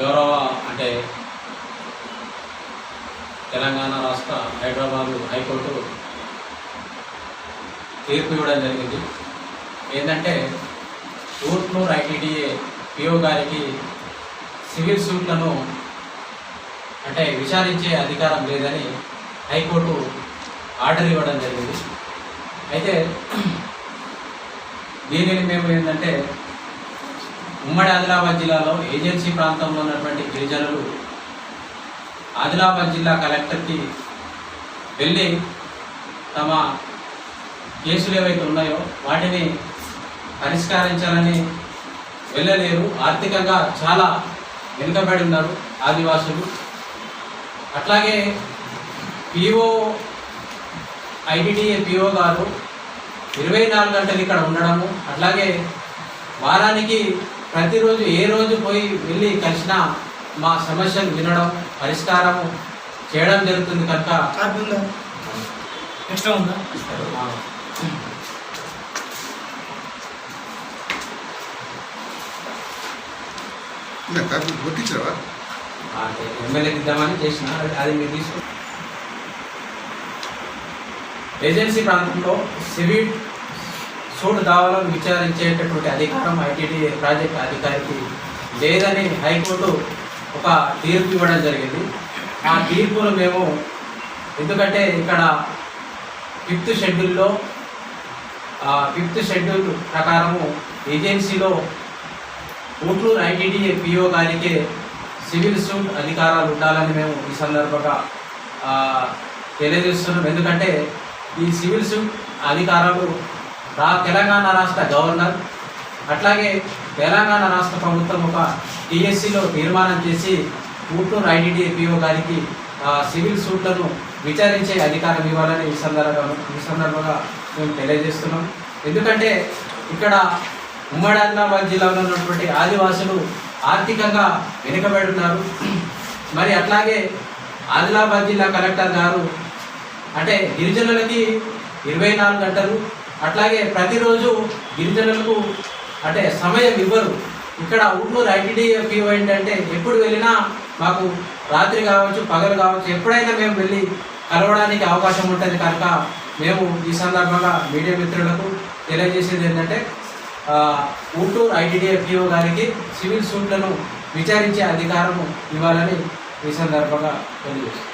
గౌరవ అంటే తెలంగాణ రాష్ట్ర హైదరాబాద్ హైకోర్టు తీర్పు ఇవ్వడం జరిగింది. ఏంటంటే ఊట్నూరు ఐటీడీఏ పిఓ గారికి సివిల్ సూట్లను అంటే విచారించే అధికారం లేదని హైకోర్టు ఆర్డర్ ఇవ్వడం జరిగింది. అయితే దీనిని మేము ఏంటంటే ఉమ్మడి ఆదిలాబాద్ జిల్లాలో ఏజెన్సీ ప్రాంతంలో ఉన్నటువంటి గిరిజనులు ఆదిలాబాద్ జిల్లా కలెక్టర్కి వెళ్ళి తమ కేసులు ఏవైతే ఉన్నాయో వాటిని పరిష్కరించాలని వెళ్ళలేరు. ఆర్థికంగా చాలా వెనుకబడి ఉన్నారు ఆదివాసులు. అట్లాగే పిఓ ఐడిడిఏ పిఓ గారు ఇరవై నాలుగు గంటలు ఇక్కడ ఉండడము అట్లాగే వారానికి ప్రతిరోజు ఏ రోజు పోయి వెళ్ళి కలిసినా మా సమస్యలు వినడం పరిష్కారం చేయడం జరుగుతుంది కనుక ఉందా? అది ఏజెన్సీ ప్రాంతంలో సివిల్ సూడు దావాలను విచారించేటటువంటి అధికారం ఐటీడీ ప్రాజెక్ట్ అధికారికి లేదని హైకోర్టు ఒక తీర్పు ఇవ్వడం జరిగింది. ఆ తీర్పును మేము ఎందుకంటే ఇక్కడ ఫిఫ్త్ షెడ్యూల్లో ఫిఫ్త్ షెడ్యూల్ ప్రకారము ఏజెన్సీలో ఊట్లూరు ఐటీడీఏ పిఓ గారికి సివిల్ సూట్ అధికారాలు ఉండాలని మేము ఈ సందర్భంగా తెలియజేస్తున్నాం. ఎందుకంటే ఈ సివిల్ సూట్ అధికారాలు రా తెలంగాణ రాష్ట్ర గవర్నర్ అట్లాగే తెలంగాణ రాష్ట్ర ప్రభుత్వం ఒక టీఎస్సీలో తీర్మానం చేసి ఊట్లూరు ఐటీడీఏ గారికి సివిల్ సూట్లను విచారించే అధికారం ఇవ్వాలని ఈ సందర్భంగా ఈ సందర్భంగా మేము తెలియజేస్తున్నాం. ఎందుకంటే ఇక్కడ ఉమ్మడి ఆదిలాబాద్ జిల్లాలో ఉన్నటువంటి ఆదివాసులు ఆర్థికంగా వెనుకబడున్నారు. మరి అట్లాగే ఆదిలాబాద్ జిల్లా కలెక్టర్ గారు అంటే గిరిజనులకి ఇరవై నాలుగు గంటలు అట్లాగే ప్రతిరోజు గిరిజనులకు అంటే సమయం ఇవ్వరు. ఇక్కడ ఉట్నూరు ఐటీడీఎఫ్ఈఓ ఏంటంటే ఎప్పుడు వెళ్ళినా మాకు రాత్రి కావచ్చు పగలు కావచ్చు ఎప్పుడైనా మేము వెళ్ళి కలవడానికి అవకాశం ఉంటుంది కనుక మేము ఈ సందర్భంగా మీడియా మిత్రులకు తెలియజేసేది ఏంటంటే ఆ, ఊటూరు ఐటీడీఎఫ్ఈఓ గారికి సివిల్ సూట్లను విచారించే అధికారము ఇవ్వాలని ఈ సందర్భంగా తెలియజేస్తాం